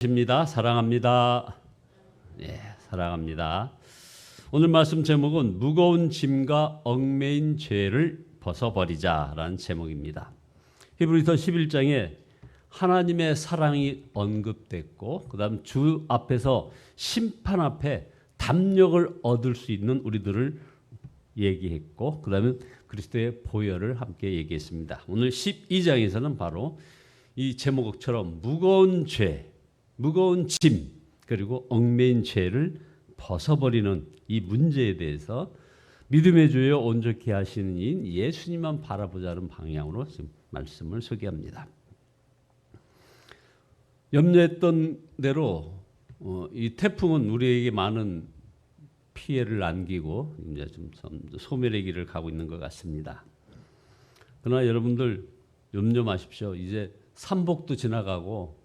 십니다. 사랑합니다. 예, 사랑합니다. 오늘 말씀 제목은 무거운 짐과 얽매인 죄를 벗어버리자라는 제목입니다. 히브리서 11장에 하나님의 사랑이 언급됐고 그다음 주 앞에서 심판 앞에 담력을 얻을 수 있는 우리들을 얘기했고 그다음에 그리스도의 보혈을 함께 얘기했습니다. 오늘 12장에서는 바로 이 제목처럼 무거운 죄, 무거운 짐 그리고 얽매인 죄를 벗어버리는 이 문제에 대해서 믿음의 주여 온전케 하시는 이인 예수님만 바라보자는 방향으로 지금 말씀을 소개합니다. 염려했던 대로 어, 이 태풍은 우리에게 많은 피해를 안기고 이제 좀 소멸의 길을 가고 있는 것 같습니다. 그러나 여러분들 염려 마십시오. 이제 삼복도 지나가고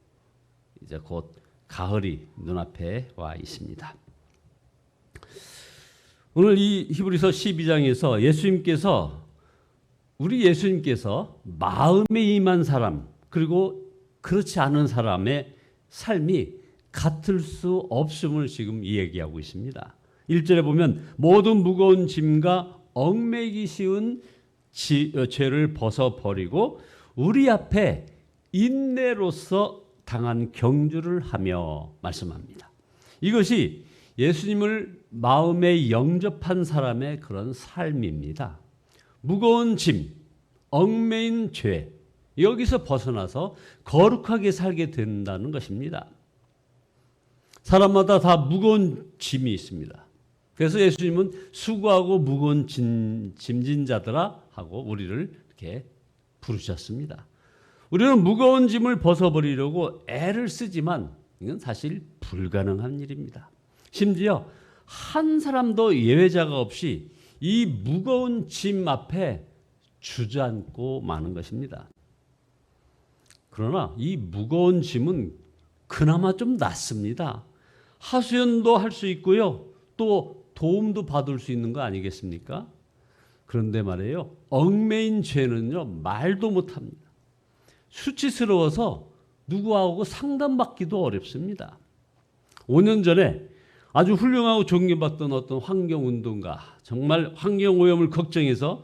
이제 곧 가을이 눈앞에 와 있습니다. 오늘 이 히브리서 12장에서 예수님께서 우리 예수님께서 마음에 임한 사람 그리고 그렇지 않은 사람의 삶이 같을 수 없음을 지금 얘기하고 있습니다. 1절에 보면 모든 무거운 짐과 얽매기 쉬운 지, 어, 죄를 벗어버리고 우리 앞에 인내로서 당한 경주를 하며 말씀합니다. 이것이 예수님을 마음에 영접한 사람의 그런 삶입니다. 무거운 짐, 얽매인 죄, 여기서 벗어나서 거룩하게 살게 된다는 것입니다. 사람마다 다 무거운 짐이 있습니다. 그래서 예수님은 수고하고 무거운 짐, 짐진 자들아 하고 우리를 이렇게 부르셨습니다. 우리는 무거운 짐을 벗어버리려고 애를 쓰지만 이건 사실 불가능한 일입니다. 심지어 한 사람도 예외자가 없이 이 무거운 짐 앞에 주저앉고 마는 것입니다. 그러나 이 무거운 짐은 그나마 좀 낫습니다. 하수연도 할 수 있고요. 또 도움도 받을 수 있는 거 아니겠습니까? 그런데 말이에요. 얽매인 죄는요, 말도 못 합니다. 수치스러워서 누구하고 상담받기도 어렵습니다. 5년 전에 아주 훌륭하고 존경받던 어떤 환경운동가, 정말 환경오염을 걱정해서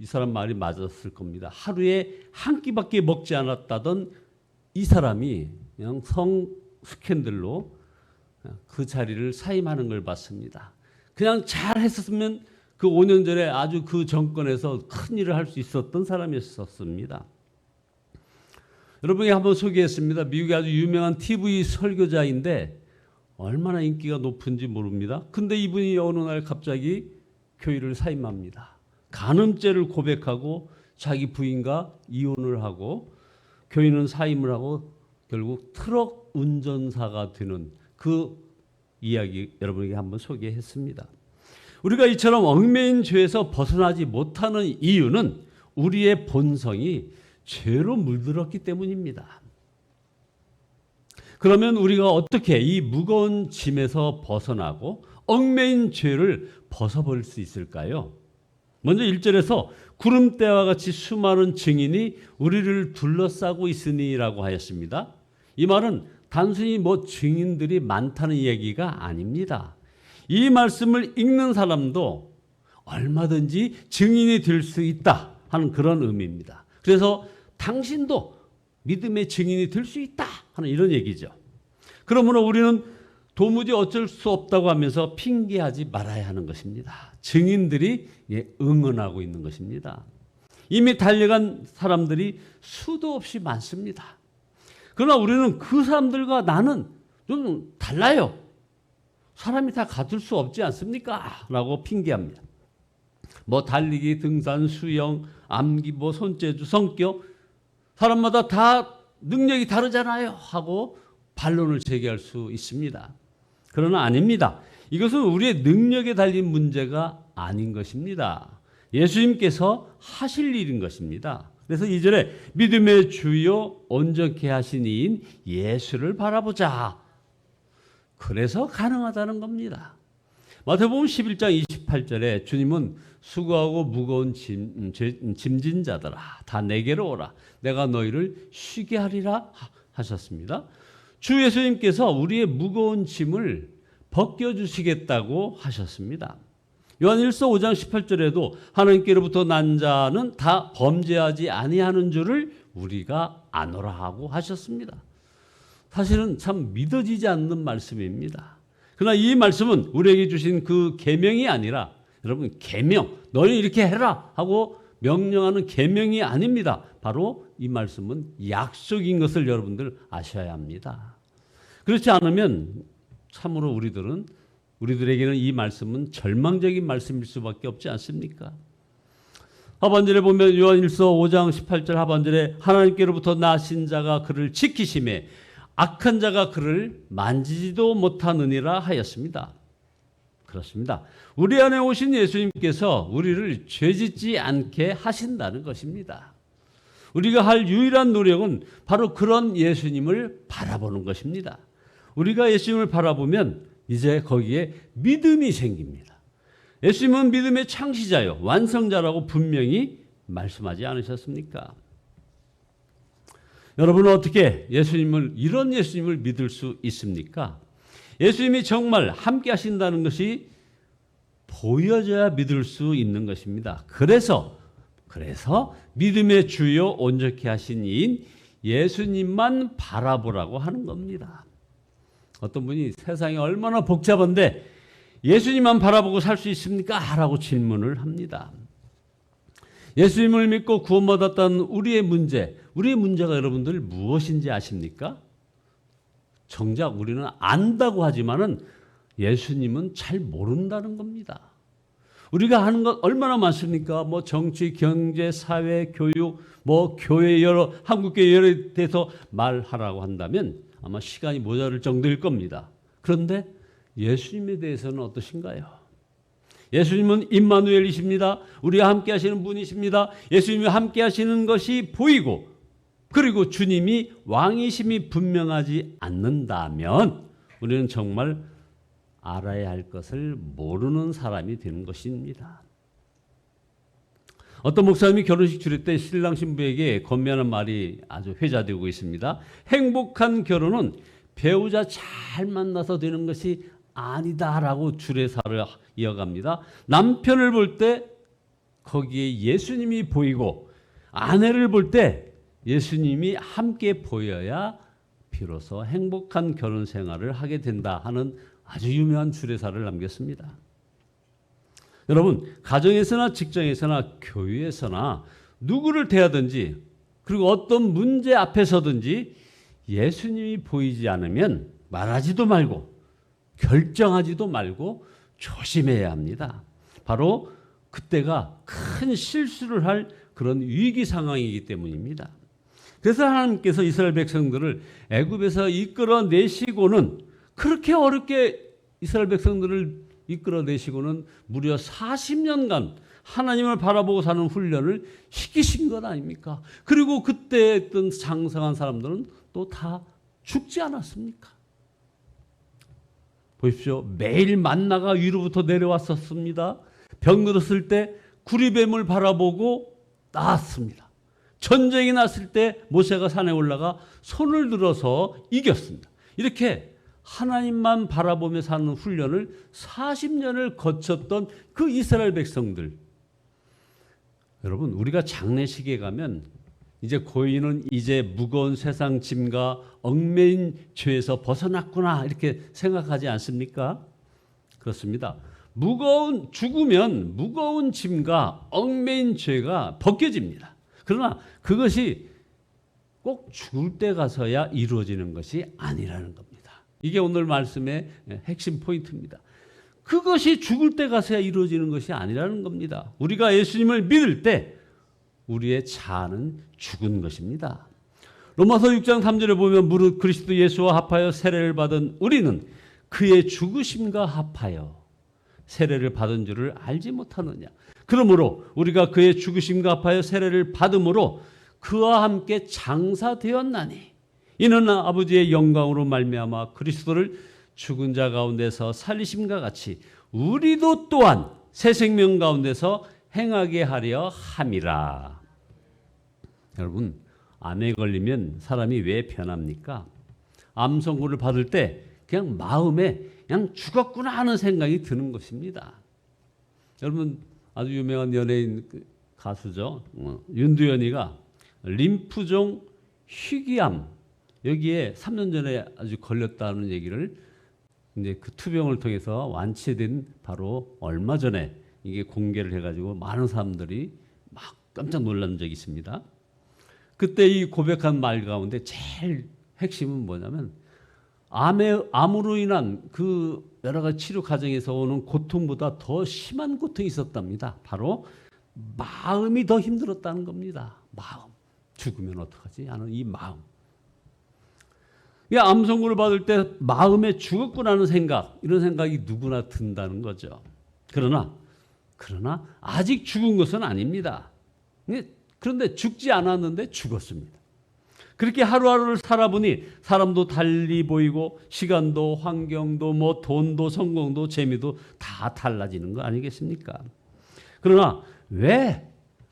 이 사람 말이 맞았을 겁니다. 하루에 한 끼밖에 먹지 않았다던 이 사람이 그냥 성 스캔들로 그 자리를 사임하는 걸 봤습니다. 그냥 잘 했었으면 그 5년 전에 아주 그 정권에서 큰 일을 할 수 있었던 사람이었습니다. 여러분에게 한번 소개했습니다. 미국의 아주 유명한 TV 설교자인데 얼마나 인기가 높은지 모릅니다. 근데 이분이 어느 날 갑자기 교회를 사임합니다. 간음죄를 고백하고 자기 부인과 이혼을 하고 교인은 사임을 하고 결국 트럭 운전사가 되는 그 이야기 여러분에게 한번 소개했습니다. 우리가 이처럼 얽매인 죄에서 벗어나지 못하는 이유는 우리의 본성이 죄로 물들었기 때문입니다. 그러면 우리가 어떻게 이 무거운 짐에서 벗어나고 얽매인 죄를 벗어버릴 수 있을까요? 먼저 1절에서 구름대와 같이 수많은 증인이 우리를 둘러싸고 있으니라고 하였습니다. 이 말은 단순히 뭐 증인들이 많다는 얘기가 아닙니다. 이 말씀을 읽는 사람도 얼마든지 증인이 될 수 있다 하는 그런 의미입니다. 그래서 당신도 믿음의 증인이 될 수 있다 하는 이런 얘기죠. 그러므로 우리는 도무지 어쩔 수 없다고 하면서 핑계하지 말아야 하는 것입니다. 증인들이 예, 응원하고 있는 것입니다. 이미 달려간 사람들이 수도 없이 많습니다. 그러나 우리는 그 사람들과 나는 좀 달라요. 사람이 다 같을 수 없지 않습니까? 라고 핑계합니다. 뭐 달리기, 등산, 수영, 암기, 뭐 손재주, 성격 사람마다 다 능력이 다르잖아요. 하고 반론을 제기할 수 있습니다. 그러나 아닙니다. 이것은 우리의 능력에 달린 문제가 아닌 것입니다. 예수님께서 하실 일인 것입니다. 그래서 이절에 믿음의 주요 온전케 하신 이인 예수를 바라보자. 그래서 가능하다는 겁니다. 마태복음 11장 28절에 주님은 수고하고 무거운 짐, 음, 음, 짐진 자들아 다 내게로 오라 내가 너희를 쉬게 하리라 하셨습니다. 주 예수님께서 우리의 무거운 짐을 벗겨 주시겠다고 하셨습니다. 요한일서 5장 18절에도 하나님께로부터 난 자는 다 범죄하지 아니하는 줄을 우리가 아노라 하고 하셨습니다. 사실은 참 믿어지지 않는 말씀입니다. 그러나 이 말씀은 우리에게 주신 그 계명이 아니라 여러분 계명 너희 이렇게 해라 하고 명령하는 계명이 아닙니다. 바로 이 말씀은 약속인 것을 여러분들 아셔야 합니다. 그렇지 않으면 참으로 우리들은 우리들에게는 이 말씀은 절망적인 말씀일 수밖에 없지 않습니까? 하반절에 보면 요한일서 5장 18절 하반절에 하나님께로부터 나신 자가 그를 지키심에 악한 자가 그를 만지지도 못하느니라 하였습니다. 그렇습니다. 우리 안에 오신 예수님께서 우리를 죄짓지 않게 하신다는 것입니다. 우리가 할 유일한 노력은 바로 그런 예수님을 바라보는 것입니다. 우리가 예수님을 바라보면 이제 거기에 믿음이 생깁니다. 예수님은 믿음의 창시자요, 완성자라고 분명히 말씀하지 않으셨습니까? 여러분은 어떻게 예수님을, 이런 예수님을 믿을 수 있습니까? 예수님이 정말 함께 하신다는 것이 보여져야 믿을 수 있는 것입니다. 그래서, 그래서 믿음의 주요 온전케 하신 이인 예수님만 바라보라고 하는 겁니다. 어떤 분이 세상이 얼마나 복잡한데 예수님만 바라보고 살 수 있습니까? 라고 질문을 합니다. 예수님을 믿고 구원받았다는 우리의 문제, 우리의 문제가 여러분들 무엇인지 아십니까? 정작 우리는 안다고 하지만은 예수님은 잘 모른다는 겁니다. 우리가 하는 것 얼마나 많습니까? 뭐 정치, 경제, 사회, 교육, 뭐 교회 여러 한국교회 여러 대해서 말하라고 한다면 아마 시간이 모자랄 정도일 겁니다. 그런데 예수님에 대해서는 어떠신가요? 예수님은 임마누엘이십니다. 우리와 함께 하시는 분이십니다. 예수님이 함께 하시는 것이 보이고 그리고 주님이 왕이심이 분명하지 않는다면 우리는 정말 알아야 할 것을 모르는 사람이 되는 것입니다. 어떤 목사님이 결혼식 주례 때 신랑 신부에게 건면하는 말이 아주 회자되고 있습니다. 행복한 결혼은 배우자 잘 만나서 되는 것이 아니다라고 주례사를 이어갑니다. 남편을 볼 때 거기에 예수님이 보이고 아내를 볼 때 예수님이 함께 보여야 비로소 행복한 결혼 생활을 하게 된다 하는 아주 유명한 주례사를 남겼습니다. 여러분, 가정에서나 직장에서나 교회에서나 누구를 대하든지 그리고 어떤 문제 앞에서든지 예수님이 보이지 않으면 말하지도 말고 결정하지도 말고 조심해야 합니다. 바로 그때가 큰 실수를 할 그런 위기 상황이기 때문입니다. 그래서 하나님께서 이스라엘 백성들을 애굽에서 이끌어 내시고는 그렇게 어렵게 이스라엘 백성들을 이끌어 내시고는 무려 40년간 하나님을 바라보고 사는 훈련을 시키신 것 아닙니까? 그리고 그때 했던 장성한 사람들은 또 다 죽지 않았습니까? 보십시오. 매일 만나가 위로부터 내려왔었습니다. 병 들었을 때 구리뱀을 바라보고 나았습니다. 전쟁이 났을 때 모세가 산에 올라가 손을 들어서 이겼습니다. 이렇게 하나님만 바라보며 사는 훈련을 40년을 거쳤던 그 이스라엘 백성들. 여러분, 우리가 장례식에 가면 이제 고인은 이제 무거운 세상 짐과 얽매인 죄에서 벗어났구나 이렇게 생각하지 않습니까? 그렇습니다. 무거운 죽으면 무거운 짐과 얽매인 죄가 벗겨집니다. 그러나 그것이 꼭 죽을 때 가서야 이루어지는 것이 아니라는 겁니다. 이게 오늘 말씀의 핵심 포인트입니다. 그것이 죽을 때 가서야 이루어지는 것이 아니라는 겁니다. 우리가 예수님을 믿을 때 우리의 자아는 죽은 것입니다. 로마서 6장 3절에 보면 무릇 그리스도 예수와 합하여 세례를 받은 우리는 그의 죽으심과 합하여 세례를 받은 줄을 알지 못하느냐. 그러므로 우리가 그의 죽으심과 합하여 세례를 받음으로 그와 함께 장사되었나니 이는 아버지의 영광으로 말미암아 그리스도를 죽은 자 가운데서 살리심과 같이 우리도 또한 새 생명 가운데서 행하게 하려 함이라. 여러분 암에 걸리면 사람이 왜 변합니까? 암 선고를 받을 때 그냥 마음에 그냥 죽었구나 하는 생각이 드는 것입니다. 여러분 아주 유명한 연예인 그 가수죠. 어, 윤두현이가 림프종 희귀암 여기에 3년 전에 아주 걸렸다는 얘기를 이제 그 투병을 통해서 완치된 바로 얼마 전에 이게 공개를 해가지고 많은 사람들이 막 깜짝 놀란 적이 있습니다. 그때 이 고백한 말 가운데 제일 핵심은 뭐냐면 암에 암으로 인한 그 여러 가지 치료 과정에서 오는 고통보다 더 심한 고통이 있었답니다. 바로 마음이 더 힘들었다는 겁니다. 마음 죽으면 어떡하지? 하는 이 마음. 이 암선고를 받을 때 마음에 죽었구나는 생각 이런 생각이 누구나 든다는 거죠. 그러나 그러나 아직 죽은 것은 아닙니다. 그런데 죽지 않았는데 죽었습니다. 그렇게 하루하루를 살아보니 사람도 달리 보이고 시간도 환경도 뭐 돈도 성공도 재미도 다 달라지는 거 아니겠습니까? 그러나 왜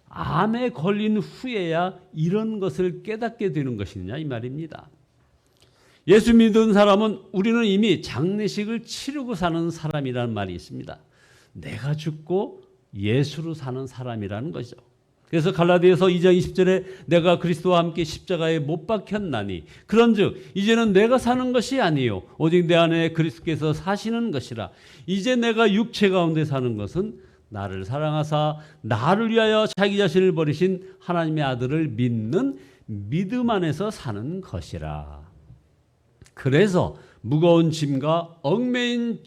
암에 걸린 후에야 이런 것을 깨닫게 되는 것이냐 이 말입니다. 예수 믿은 사람은 우리는 이미 장례식을 치르고 사는 사람이라는 말이 있습니다. 내가 죽고 예수로 사는 사람이라는 것이죠. 그래서 갈라디아서 2장 20절에 내가 그리스도와 함께 십자가에 못 박혔나니. 그런즉 이제는 내가 사는 것이 아니요. 오직 내 안에 그리스도께서 사시는 것이라. 이제 내가 육체 가운데 사는 것은 나를 사랑하사 나를 위하여 자기 자신을 버리신 하나님의 아들을 믿는 믿음 안에서 사는 것이라. 그래서 무거운 짐과 얽매인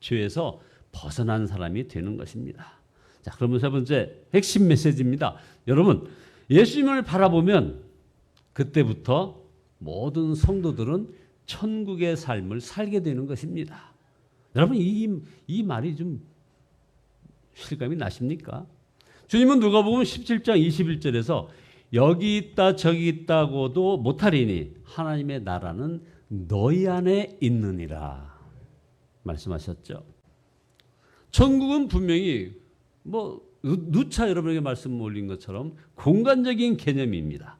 죄에서 벗어난 사람이 되는 것입니다. 자, 그러면 세 번째 핵심 메시지입니다. 여러분, 예수님을 바라보면 그때부터 모든 성도들은 천국의 삶을 살게 되는 것입니다. 여러분, 이, 이 말이 좀 실감이 나십니까? 주님은 누가복음 17장 21절에서 여기 있다 저기 있다고도 못하리니 하나님의 나라는 너희 안에 있느니라 말씀하셨죠. 천국은 분명히 뭐 누차 여러분에게 말씀 올린 것처럼 공간적인 개념입니다.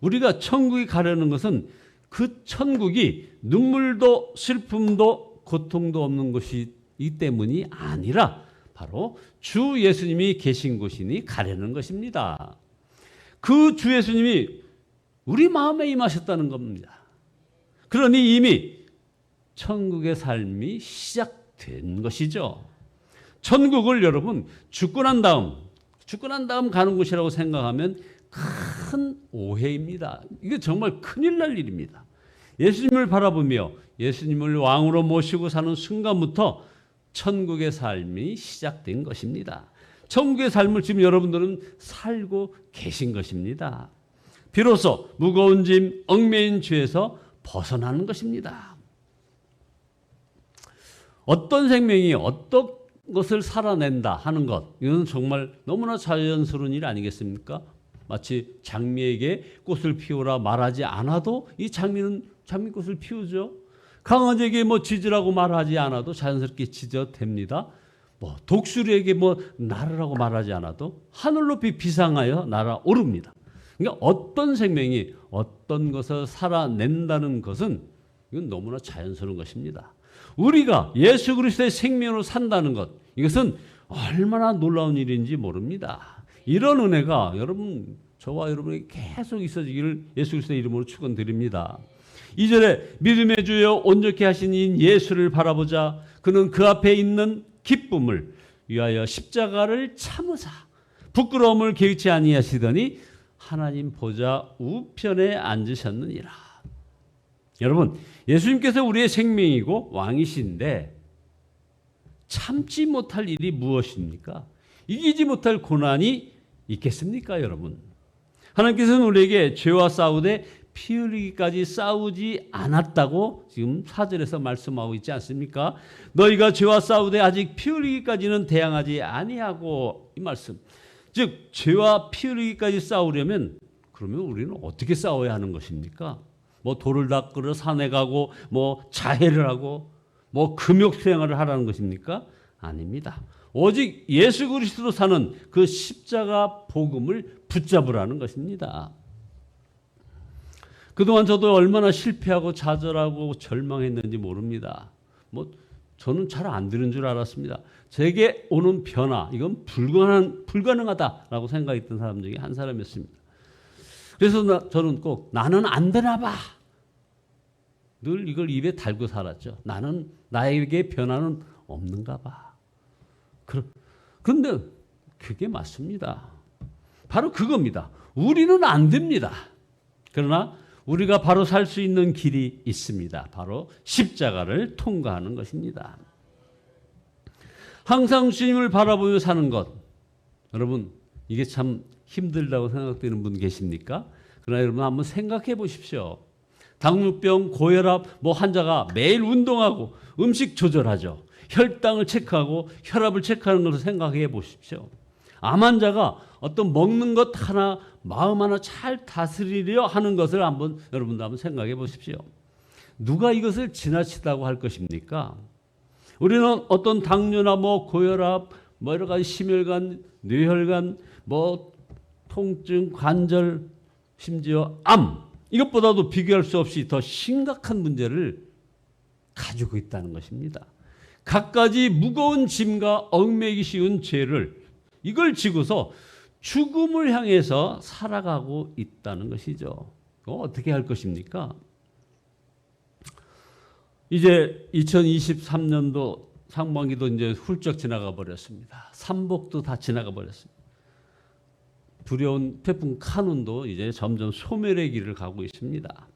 우리가 천국에 가려는 것은 그 천국이 눈물도 슬픔도 고통도 없는 것이기 때문이 아니라 바로 주 예수님이 계신 곳이니 가려는 것입니다. 그 주 예수님이 우리 마음에 임하셨다는 겁니다. 그러니 이미 천국의 삶이 시작된 것이죠. 천국을 여러분 죽고 난 다음 죽고 난 다음 가는 곳이라고 생각하면 큰 오해입니다. 이게 정말 큰일 날 일입니다. 예수님을 바라보며 예수님을 왕으로 모시고 사는 순간부터 천국의 삶이 시작된 것입니다. 천국의 삶을 지금 여러분들은 살고 계신 것입니다. 비로소 무거운 짐, 얽매인 죄에서 벗어나는 것입니다. 어떤 생명이 어떤 것을 살아낸다 하는 것, 이건 정말 너무나 자연스러운 일 아니겠습니까? 마치 장미에게 꽃을 피우라 말하지 않아도 이 장미는 장미꽃을 피우죠. 강아지에게 뭐 짖으라고 말하지 않아도 자연스럽게 짖어댑니다. 뭐 독수리에게 뭐 날으라고 말하지 않아도 하늘 높이 비상하여 날아오릅니다. 그러니까 어떤 생명이 어떤 것을 살아낸다는 것은 이건 너무나 자연스러운 것입니다. 우리가 예수 그리스도의 생명으로 산다는 것 이것은 얼마나 놀라운 일인지 모릅니다. 이런 은혜가 여러분 저와 여러분에게 계속 있어지기를 예수 그리스도의 이름으로 축원드립니다. 2절에 믿음의 주여 온전케 하신 이 예수를 바라보자 그는 그 앞에 있는 기쁨을 위하여 십자가를 참으사 부끄러움을 개의치 아니하시더니 하나님 보좌 우편에 앉으셨느니라. 여러분 예수님께서 우리의 생명이고 왕이신데 참지 못할 일이 무엇입니까? 이기지 못할 고난이 있겠습니까, 여러분? 하나님께서는 우리에게 죄와 싸우되 피 흘리기까지 싸우지 않았다고 지금 사절에서 말씀하고 있지 않습니까? 너희가 죄와 싸우되 아직 피 흘리기까지는 대항하지 아니하고 이 말씀. 즉 죄와 피 흘리기까지 싸우려면 그러면 우리는 어떻게 싸워야 하는 것입니까? 뭐 돌을 닦으러 산에 가고 뭐 자해를 하고 뭐 금욕 수행을 하라는 것입니까? 아닙니다. 오직 예수 그리스도 사는 그 십자가 복음을 붙잡으라는 것입니다. 그동안 저도 얼마나 실패하고 좌절하고 절망했는지 모릅니다. 뭐 저는 잘 안 되는 줄 알았습니다. 제게 오는 변화 이건 불가능 불가능하다라고 생각했던 사람 중에 한 사람이었습니다. 그래서 나, 저는 꼭 나는 안 되나 봐. 늘 이걸 입에 달고 살았죠. 나는 나에게 변화는 없는가 봐. 그런데 그게 맞습니다. 바로 그겁니다. 우리는 안 됩니다. 그러나 우리가 바로 살 수 있는 길이 있습니다. 바로 십자가를 통과하는 것입니다. 항상 주님을 바라보며 사는 것. 여러분, 이게 참 힘들다고 생각되는 분 계십니까? 그러나 여러분 한번 생각해 보십시오. 당뇨병, 고혈압 뭐 환자가 매일 운동하고 음식 조절하죠. 혈당을 체크하고 혈압을 체크하는 것을 생각해 보십시오. 암 환자가 어떤 먹는 것 하나 마음 하나 잘 다스리려 하는 것을 한번 여러분도 한번 생각해 보십시오. 누가 이것을 지나치다고 할 것입니까? 우리는 어떤 당뇨나 뭐 고혈압, 뭐 여러 가지 심혈관, 뇌혈관, 뭐 통증, 관절, 심지어 암 이것보다도 비교할 수 없이 더 심각한 문제를 가지고 있다는 것입니다. 갖가지 무거운 짐과 얽매기 쉬운 죄를 이걸 지고서 죽음을 향해서 살아가고 있다는 것이죠. 어떻게 할 것입니까? 이제 2023년도 상반기도 이제 훌쩍 지나가 버렸습니다. 삼복도 다 지나가 버렸습니다. 두려운 태풍 카눈도 이제 점점 소멸의 길을 가고 있습니다.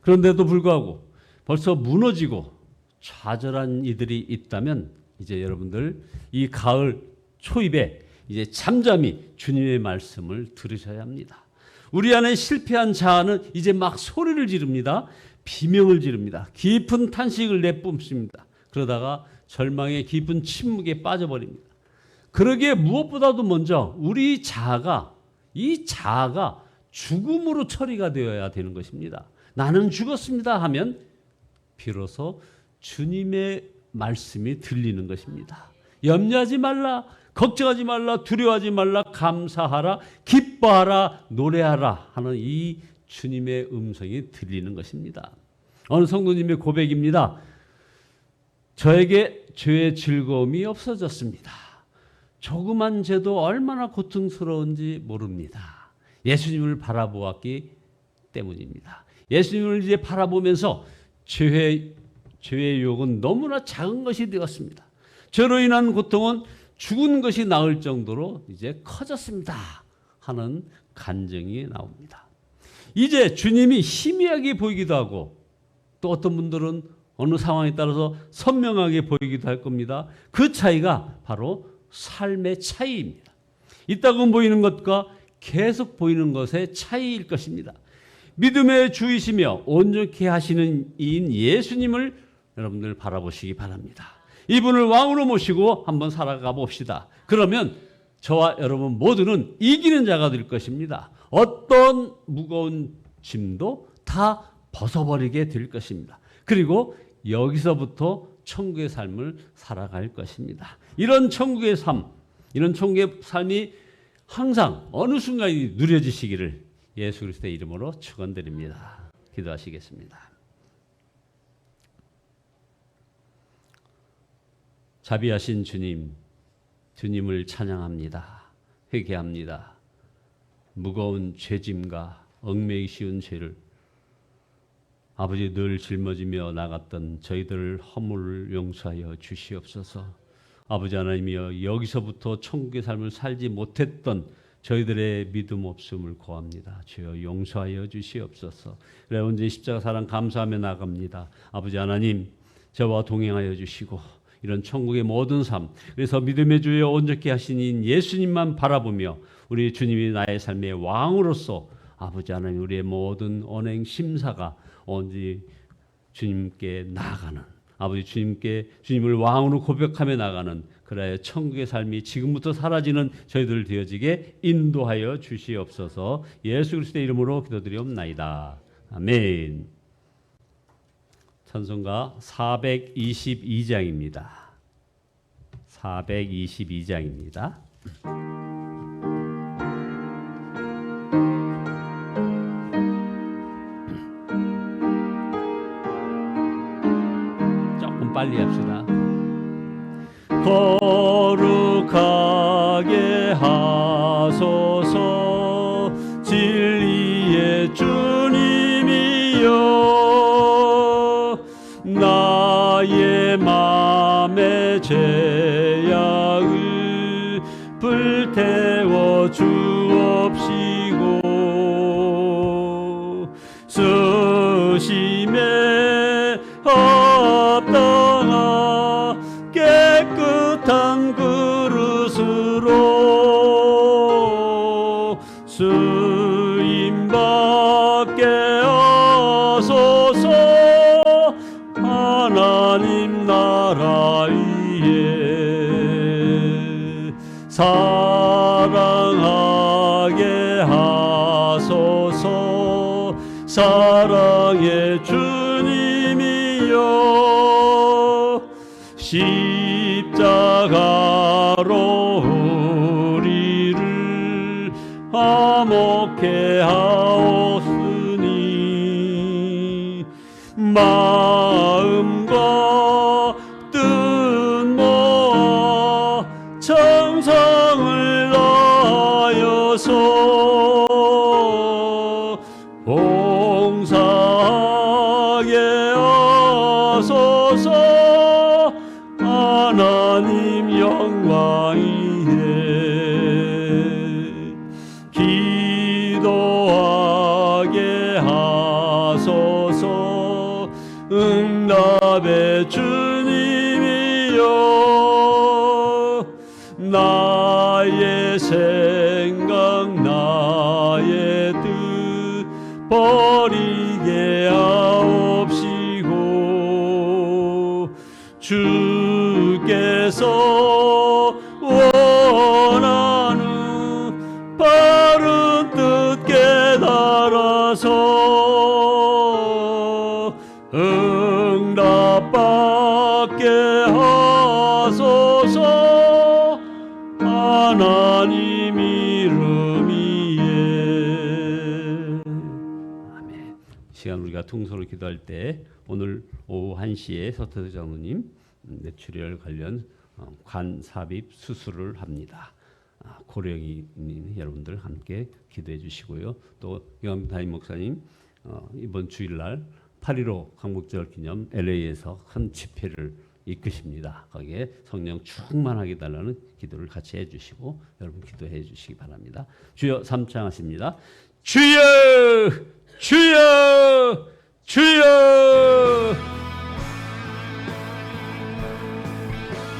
그런데도 불구하고 벌써 무너지고 좌절한 이들이 있다면 이제 여러분들 이 가을 초입에 이제 잠잠히 주님의 말씀을 들으셔야 합니다. 우리 안에 실패한 자아는 이제 막 소리를 지릅니다. 비명을 지릅니다. 깊은 탄식을 내뿜습니다. 그러다가 절망의 깊은 침묵에 빠져버립니다. 그러기에 무엇보다도 먼저 우리 자아가 이 자아가 죽음으로 처리가 되어야 되는 것입니다. 나는 죽었습니다 하면 비로소 주님의 말씀이 들리는 것입니다. 염려하지 말라, 걱정하지 말라, 두려워하지 말라, 감사하라, 기뻐하라, 노래하라 하는 이 주님의 음성이 들리는 것입니다. 어느 성도님의 고백입니다. 저에게 죄의 즐거움이 없어졌습니다. 조그만 죄도 얼마나 고통스러운지 모릅니다. 예수님을 바라보았기 때문입니다. 예수님을 이제 바라보면서 죄의 죄의 유혹은 너무나 작은 것이 되었습니다. 죄로 인한 고통은 죽은 것이 나을 정도로 이제 커졌습니다. 하는 간증이 나옵니다. 이제 주님이 희미하게 보이기도 하고 또 어떤 분들은 어느 상황에 따라서 선명하게 보이기도 할 겁니다. 그 차이가 바로 삶의 차이입니다. 이따금 보이는 것과 계속 보이는 것의 차이일 것입니다. 믿음의 주이시며 온전케 하시는 이인 예수님을 여러분들 바라보시기 바랍니다. 이분을 왕으로 모시고 한번 살아가 봅시다. 그러면 저와 여러분 모두는 이기는 자가 될 것입니다. 어떤 무거운 짐도 다 벗어버리게 될 것입니다. 그리고 여기서부터 천국의 삶을 살아갈 것입니다. 이런 천국의 삶, 이런 천국의 삶이 항상 어느 순간이 누려지시기를 예수 그리스도의 이름으로 축원드립니다. 기도하시겠습니다. 자비하신 주님, 주님을 찬양합니다. 회개합니다. 무거운 죄짐과 얽매기 쉬운 죄를 아버지 늘 짊어지며 나갔던 저희들을 허물을 용서하여 주시옵소서. 아버지 하나님이여 여기서부터 천국의 삶을 살지 못했던 저희들의 믿음 없음을 고합니다. 주여 용서하여 주시옵소서. 그래 언제 십자가 사랑 감사하며 나갑니다. 아버지 하나님 저와 동행하여 주시고 이런 천국의 모든 삶. 그래서 믿음의 주여 온전케 하신 예수님만 바라보며 우리 주님이 나의 삶의 왕으로서 아버지 하나님 우리의 모든 언행 심사가 언제 주님께 나아가는 아버지 주님께 주님을 왕으로 고백하며 나가는 그래야 천국의 삶이 지금부터 사라지는 저희들 되어지게 인도하여 주시옵소서 예수 그리스도의 이름으로 기도드리옵나이다. 아멘. 찬송가 422장입니다. 422장입니다. 빨리 합시다. 거룩하게 하소서 진리의 주 하소서. 사랑의 주님이여 십자가로 우리를 화목해 하옵으니. 마 주 하나님 이름이에 아멘. 시간 우리가 통솔을 기도할 때 오늘 오후 1시에 서태도 장로님 뇌출혈 관련 어, 관 삽입 수술을 합니다. 아, 고령이 여러분들 함께 기도해 주시고요. 또 영암 담임 목사님 어, 이번 주일날 8.15 광복절 기념 LA에서 큰 집회를 이끄십니다. 거기에 성령 충만하게 달라는 기도를 같이 해주시고 여러분 기도해 주시기 바랍니다. 주여 삼창하십니다. 주여 주여 주여